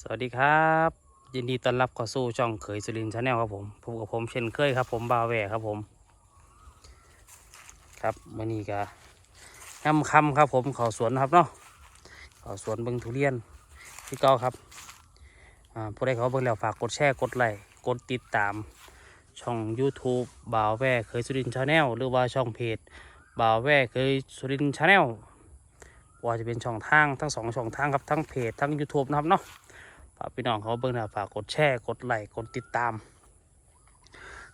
สวัสดีครับ ยินดีต้อนรับเข้าสู่ช่องเขยสุรินทร์ชาแนลครับผมพบกับผมเช่นเคยครับ ผมบาวแวร์ครับผม ครับวันนี้ก็ย่ำคำครับ ผมเขาสวนครับเนาะเขาสวนเบิงทุเรียนที่เก้าครับอ่าผู้ใดเขาเบิ่งแล้วฝากกดแชร์กดไลค์กดติดตาม ช่อง YouTube บ่าวแวร์เคยสุรินทร์ชาแนลหรือว่าช่องเพจบ่าวแวร์เคยสุรินทร์ชาแนลว่าจะเป็นช่องทางทั้งสองช่องทางครับทั้งเพจทั้ง YouTube นะครับเนาะ ฝากพี่น้องเขาเบิ่งนะฝากกดแชร์กดไลค์กดติดตาม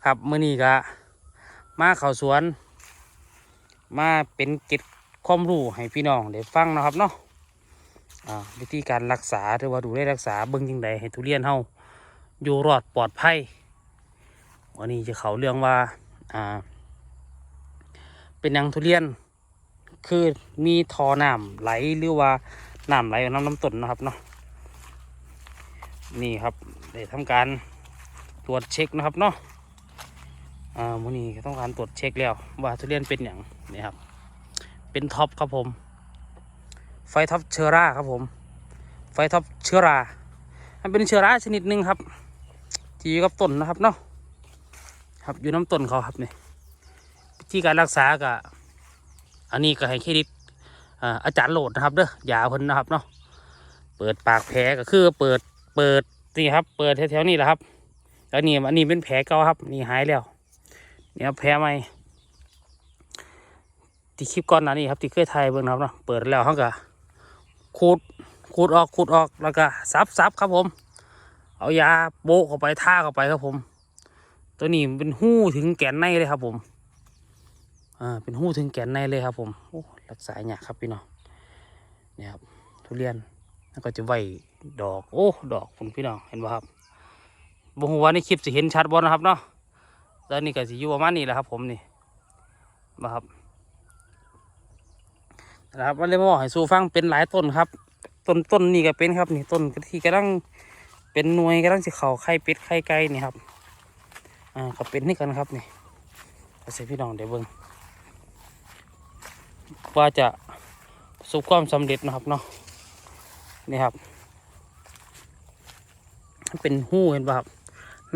ครับเมื้อนี้ก็มาเข้าสวน มาเป็นเก็บความรู้ให้พี่น้องได้ฟังนะครับเนาะวิธีการรักษาหรือว่าดูแลรักษาเบิ่งยังไงให้ทุเรียนเฮาอยู่รอดปลอดภัยวันนี้จะเขาเรื่องว่าอ่า เป็นยังทุเรียน คือมีทอน้ำไหลหรือว่าน้ำไหลน้ำน้ำต้นนะครับเนาะ นี่ครับได้ทำการตรวจเช็คนะครับเนาะอ่ามื้อนี้ต้องการตรวจเช็คแล้ว ว่าทุเรียนเป็นอย่างนี่ครับ เป็นท็อปครับผม ไฟท็อปเชื้อราครับผม ไฟท็อปเชื้อรา มันเป็นเชื้อราชนิดหนึ่งครับที่อยู่กับต้นนะครับเนาะครับอยู่น้ำต้นเขาครับนี่วิธีการรักษาก็อันนี้ก็ให้เครดิตอ่าอาจารย์โหลดนะครับเด้อยาเพิ่นนะครับเนาะเปิดปากแผลก็คือเปิด เปิดนี่ครับ เปิดแถวๆนี้แหละครับ แล้วนี่อันนี้เป็นแผลเก่าครับ นี่หายแล้วนี่ครับแผลใหม่ที่คลิปก่อนหน้านี้ครับที่เคยถ่ายเบิ่งนะครับเนาะเปิดแล้วเขาก็ขูดขูดออกขูดออกแล้วก็ซับซับครับผม เอายาโบะเข้าไปท่าเข้าไปครับผม ตัวนี้เป็นหู้ถึงแกนในเลยครับ ผมอ่าเป็นหู้ถึงแกนในเลยครับ ผมโอ้รักษาเนี่ยากครับพี่น้องเนี่ยครับทุเรียน แล้วก็จะไหวดอก โอ้ ดอกคุณพี่น้อง เห็นป่ะครับบงว่าในคลิปจะเห็นชัดบ่นะครับเนาะแล้วนี่ก็สิอยู่ประมาณนี้แหละครับ ผมนี่มาครับ นะครับวันเลยมาบอกให้สู้ฟังเป็นหลายต้นครับ ต้นต้นนี่ก็เป็นครับ นี่ต้นที่กำลังเป็นหน่วยกำลังสิเข่าไข่เป็ดไข่ไก่นี่ครับ อ่าก็เป็นนี่กันครับนี่ก็ใส่พี่น้องเดี๋ยวเบิ่งว่าจะประสบความสำเร็จนะครับเนาะ นี่ครับเป็นหู้เห็นป่ะครับ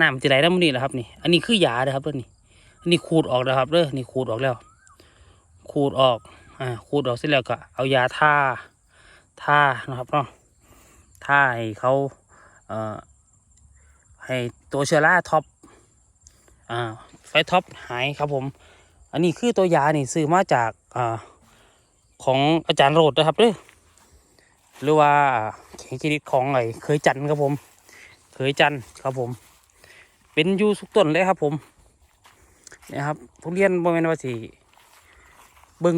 น้ำจะไหลน้มันนี่แหละครับนี่ อันนี้คือยาเลยครับเด้องนี่อันนี้ขูดออกแล้วครับเด้องนี่ขูดออกแล้วขูดออกอ่าขูดออกเสร็จแล้วก็เอายาท่าท่านะครับเนาะท่าให้เขาเอ่อให้ตัวเชื้อราท็อปอ่าไฟท็อปหายครับผม อันนี้คือตัวยานี่ซื้อมาจากอ่าของอาจารย์โรดนะครับเด้อ หรือว่าเครดิตของไอ้เคยจันทร์ครับผม เคยจันทร์ครับผม เป็นยูสุกต้นเลยครับ ผมนี่ครับทุเรียนบริเวณว่าสิเบิง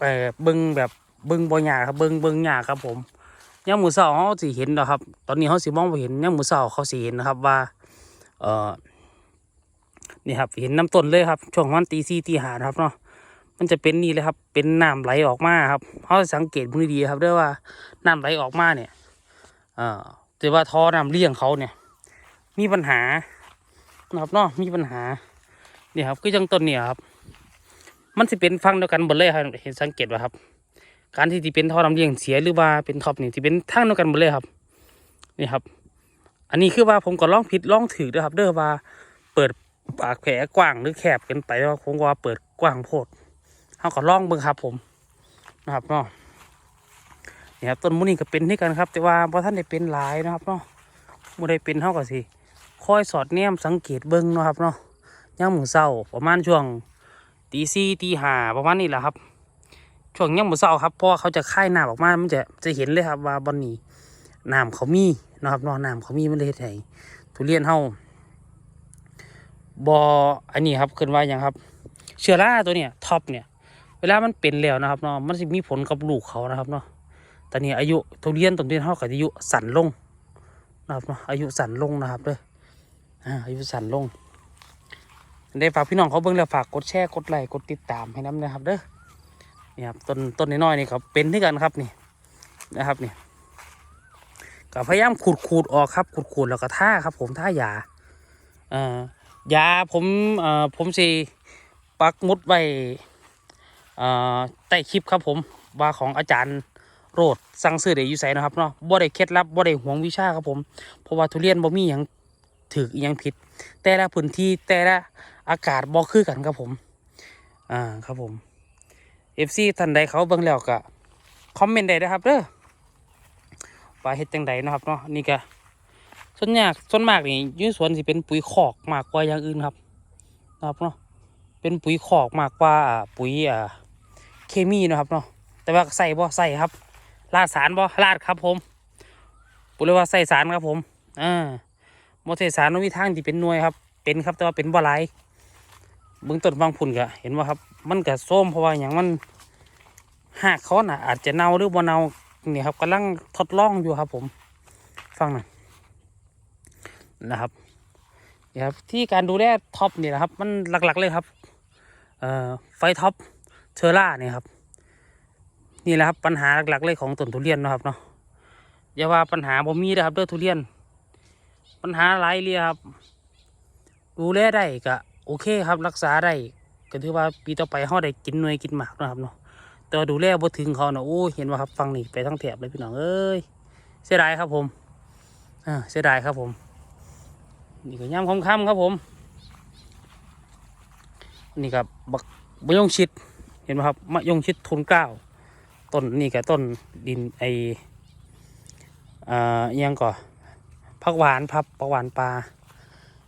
เอ่อเบิงแบบเบิงบ่หยาครับเบิงเบิงหยาครับผมย่ามมือเสาเขาสิเห็นนะครับ ตอนนี้เขาสิมองไปเห็นย่ามมือเสาเขาสิเห็นนะครับว่า เอ่อนี่ครับเห็นน้ำต้นเลยครับช่วงวันตีสี่ตีห้าครับเนาะ มันจะเป็นนี่เลยครับ เป็นน้ำไหลออกมาครับเขาสังเกตดูดีครับด้วยว่าน้ำไหลออกมาเนี่ยเอ่อแต่ว่าท่อน้ำเลี้ยงเขาเนี่ย มีปัญหานะครับเนาะมีปัญหาเนี่ยครับคือจังต้นเนี่ยครับ มันจะเป็นฟังเดียวกันหมดเลยครับเห็นสังเกตว่าครับ การที่ที่เป็นท่อน้ำเลี้ยงเสียหรือว่าเป็นท็อปนี่ที่เป็นทางเดียวกันหมดเลยครับนี่ครับ อันนี้คือว่าผมก็ลองผิดลองถือด้วยครับ เด้อว่าเปิดปากแผลกว้างหรือแคบกินไปว่าผมว่าเปิดกว้างโพด เขาก็ล่องเบิ่งครับ ผมนะครับเนาะนี่ครับต้นมุนี่ก็เป็นที่กันครับ แต่ว่าพอท่านได้เป็นหลายนะครับเนาะมื่ได้เป็นเท่ากับสิคอยสอดแนมสังเกตเบิ่งนะครับเนาะย่างหมูเศร้าประมาณช่วงตีสี่ตีห้าประมาณนี้แหละครับ ช่วงย่างหมูเศร้าครับเพราะว่าเขาจะค่ายน้ำออกมามันจะจะเห็นเลยครับว่าบอนนี้น้ำเขามีนะครับเนาะน้ำเขามีมันเลยเฮ็ดให้ทุเรียนเฮาบออันนี้ครับขึ้นว่าอย่างครับ เชื้อราตัวเนี้ยท็อปเนี่ย เวลามันเป็นแล้วนะครับเนาะมันจะมีผลกับลูกเขานะครับเนาะตอนนี้อายุทุเรียนต้นทุเรียนเขาก็อายุสั้นลงนะครับเนาะอายุสั้นลงนะครับเด้ออายุสั้นลงได้ฝากพี่น้องเขาเบิ่งแล้วฝากกดแชร์กดไลค์กดติดตามให้น้ำนะครับเด้อนี่ครับต้นต้นน้อยๆนี่ครับเป็นที่กันครับนี่นะครับนี่ก็พยายามขูดขูดออกครับขูดขูดแล้วก็ท่าครับ ผมท่ายาเอ่อยาผมเอ่อผมสิปักมุดไว้ ใต้คลิปครับผมว่าของอาจารย์โรดสั่งซื้อได้อยู่ไสนะครับเนาะบ่ได้เคล็ดลับบ่ได้ห่วงวิชาครับผมเพราะว่าทุเรียนบ่มีหยังถืออหยังผิด แต่ละพื้นที่แต่ละอากาศบ่คือกันครับผมอ่าครับผม FC ท่านใดเขาเบิ่งแล้วก็คอมเมนต์ได้นะครับเด้อว่าเฮ็ดจังใดนะครับเนาะนี่ก็ส่วนยากส่วนมากนี่ยืนสวนสิเป็นปุ๋ยคอกมากกว่าอย่างอื่นครับนะครับเนาะ เป็นปุ๋ยคอกมากกว่าปุ๋ยเคมีนะครับเนาะแต่ว่าใส่บ่ใส่ครับลาดสารบ่ลาดครับผมปุ๋ยว่าใส่สารครับผมอ่าบ่ใส่สารนมีทางที่เป็นหน่วยครับ เป็นครับแต่ว่าเป็นบ่หลายเบื้องต้นบางพุ่นก็เห็นว่าครับ มันก็ส้มเพราะว่าอย่างมันหากเขาน่ะ อาจจะเน่าหรือบ่เน่าเนี่ยครับกำลังทดลองอยู่ครับ ผม ฟังหน่อยนะครับนี่ครับ ที่การดูแลท็อปนี่นะครับ มันหลักๆเลยครับ ไฟท็อปเชอร่าเนี่ยครับ นี่แหละครับปัญหาหลักๆเลยของต้นทุเรียนนะครับเนาะอย่าว่าปัญหาบ่มีนะครับเด้อทุเรียน ปัญหาหลายเลยครับ ดูแลได้ก็โอเคครับรักษาได้ก็ถือว่าปีต่อไปเฮาได้กินหน่วยกินหมากนะครับเนาะแต่ว่าดูแลบ่ถึงเขาเนาะโอ้เห็นว่าครับฟังนี่ไปทั้งแถบเลยพี่น้องเอ้ยเสียดายครับผมอ่าเสียดายครับผม นี่ก็ย่ำค่ำๆครับผม นี่ครับบักมะยงชิด เห็นไหมครับมะยงชิดทุนเก้าต้นนี่กับต้นดินไออ่าอิหยังก่อผักหวานพับผักหวานปลา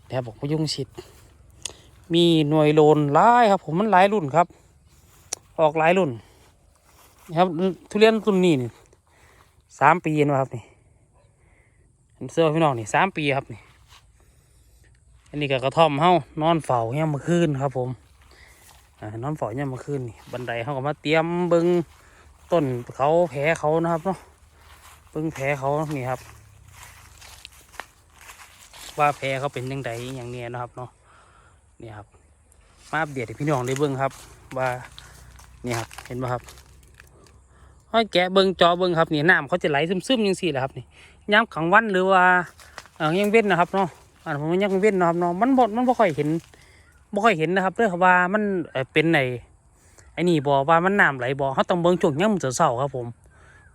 เดี๋ยวบอกมะยงชิด มีหน่วยโลนหลายครับ ผมมันหลายรุ่นครับ ออกหลายรุ่นนี่ครับทุเรียนรุ่นนี้นี่สามปีนะครับนี่เสื้อพี่น้องนี่สามปีครับนี่อันนี้ก็กระท่อมเฮานอนเฝ้าเนี่ยามมื่อคืนครับผม นอนฝ้าเนี่ยมมื่อคืนนี่บันไดเฮาก็มาเตรียมเบิงต้นเขาแผลเขานะครับเนาะเบิงแผลเขานี่ครับ ว่าแผลเขาเป็นยังไงอย่างเนี้ยนะครับเนาะนี่ครับ มาอัปเดตให้พี่น้องได้เบิ่งครับ ว่านี่ครับเห็นไหมครับห้อยแกะเบิ่งจอเบิ่งครับนี่น้ำเขาจะไหลซึมๆยังสี่แหละครับนี่ย้ำขังวันหรือว่าเอ่อยังเว้นนะครับเนาะอันผมยังเว้นนะครับเนาะมันบดมันบ่ค่อยเห็น บ่ค่อยเห็นนะครับเรื่องว่ามันเเป็นในไอ้นี่บ่ว่ามันน้ำไหลบ่เขาต้องเบิ่งช่วงยามมื้อเช้าครับผม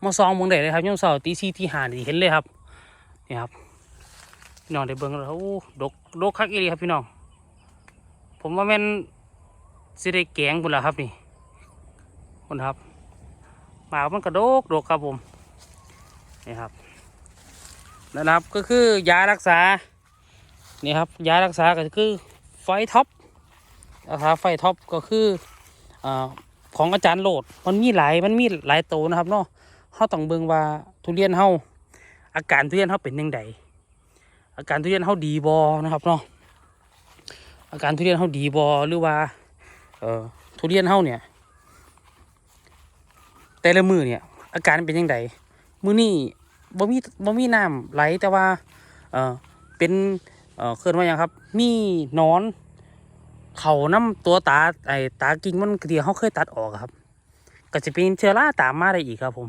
มาซองเบิ่งได้เลยครับยามเช้าตี4ตี5นี่เห็นเลยครับนี่ครับพี่น้องได้เบิ่งแล้วโอ้ดกดกคักอีหลีครับพี่น้อง ผมว่าแม่นสิได้แกงพุ่นละครับนี่พุ่นครับหมามันกระโดกดกครับผมนี่ครับนั่นนะครับก็คือยารักษานี่ครับยารักษาก็คือไฟท็อป รักษาไฟท็อปก็คืออของอาจารย์โหลด มันมีหลาย มันมีหลายโตนะครับเนาะเขาต้องเบิ่งว่าทุเรียนเฮาอาการทุเรียนเฮาเป็นยังไงอาการทุเรียนเฮาดีบอนะครับเนาะ อาการทุเรียนเฮาดีบอหรือว่า เอ่อ ทุเรียนเฮาเนี่ย แต่ละมือเนี่ย อาการเป็นยังไงมือนี่บ่มีบ่มีน้ำไหลแต่ว่า เอ่อ เป็น เอ่อเคลื่อนว่าหยังครับ มีนอน เขาน้ำตัวตาไอตากิ่งมันเดียวเขาเคยตัดออกครับ ก็จะเป็นเชื้อราตามมาได้อีกครับ ผม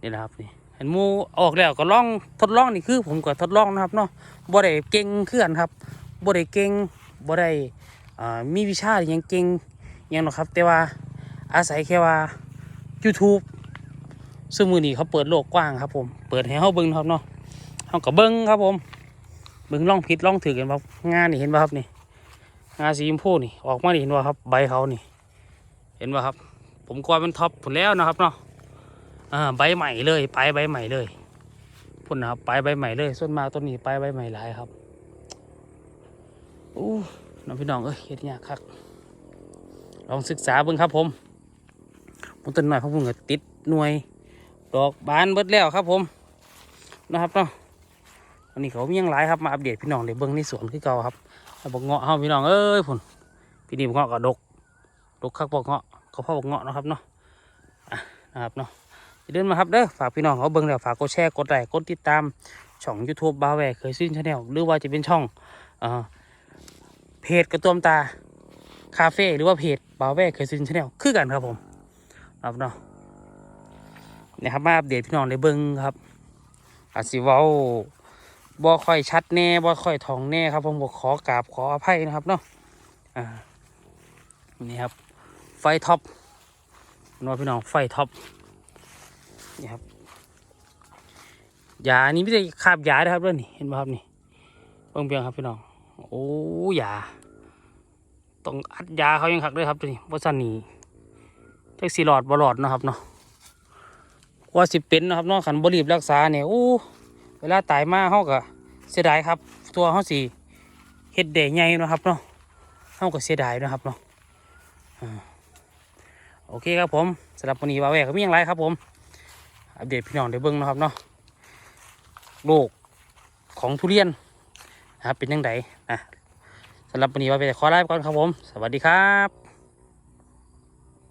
นี่นะครับนี่เห็นมูออกแล้วก็ลองทดลองนี่คือ ผมก็ทดลองนะครับเนาะบ่ได้เก่งเคลื่อนครับบ่ได้เก่งบ่ได้มีวิชาอหยังเก่งอหยังหรอกครับ แต่ว่าอาศัยแค่ว่า YouTube ซึ่งมือนี้เขาเปิดโลกกว้างครับ ผม เปิดให้เขาเบิ้งครับเนาะเขาก็เบิ้งครับผม เบิ่งล่องผิดล่องถือกันครับงานนี่เห็นป่ะครับนี่ งาสีชมพูนี่ออกมานี่เห็นป่ะครับ ใบเขานี่ เห็นป่ะครับ ผมกลัวเป็นท็อปผลแล้วนะครับเนาะอ่าใบใหม่เลยปลายใบใหม่เลยพุ่นนะครับปลายใบใหม่เลยส่วนมากต้นนี้ปลายใบใหม่หลายครับอู้น้องพี่น้องเอ้ยเฮ็ดยากครับลองศึกษาเบิ่งครับผมผมต้นหน่อยเพราะผมก็ติดหน่วย ดอกบานเบิดแล้วครับผมนะครับเนาะ วันนี้เขามียังหลายครับมาอัปเดตพี่น้องในเบิ้องในสวนคือเก่าครับบอกเงาะเฮาพี่น้องเอ้ยพุ่นพี่นี่บอกเงาะก็ดกดกคักบอกเงาะเขาพ่อบอกเงาะนะครับเนาะนะครับเนาะเดินมาครับเด้อฝากพี่น้องเขาเบิ้งแล้วฝากกดแชร์กดไลค์กดติดตามช่อง YouTube บาแวร์เคยซิ้นชาแนลหรือว่าจะเป็นช่องเอเพจกระตุ้มตาคาเฟ่หรือว่าเพจบาแวร์เคยซิ้นชาแนลคือกันครับผมครับเนาะนี่ครับมาอัปเดตพี่น้องในเบิ้งครับอาจสิวา บ่ค่อยชัดแน่บ่ค่อยท่องแน่ครับ ผมก็ขอกราบขออภัยนะครับเนาะอ่านี่ครับ ไฟท็อปนาะพี่น้องไฟท็อปนี่ครับยานี่ไม่ใช่คาบยานะครับเรื่องนี่เห็นไหมครับนี่เบิ่งเบียงครับพี่น้องโอ้ยาต้องอัดยาเขายังขักด้วยครับตัวนี้ว่าสันนี่แท็กซี่หลอดบหลอดนะครับเนาะว่าสิเป็นนะครับเนาะขันบรีบรักษาเนี่ยโอ้ วลาตายมาเขาก็เสียดายครับ ตัวเขาสีเฮ็ดเดใหญ่นะครับเนาะเขาก็เสียดายนะครับเนาะโอเคครับผมสำหรับวันนี้ว่าแหวกก็มีอย่างไรครับผม อัปเดตพี่น้องได้เบิ่งนะครับเนาะโลกของทุเรียนนะครับเป็นยังไงนะสำหรับวันนี้ว่าไปขอลาไปก่อนครับผม สวัสดีครับ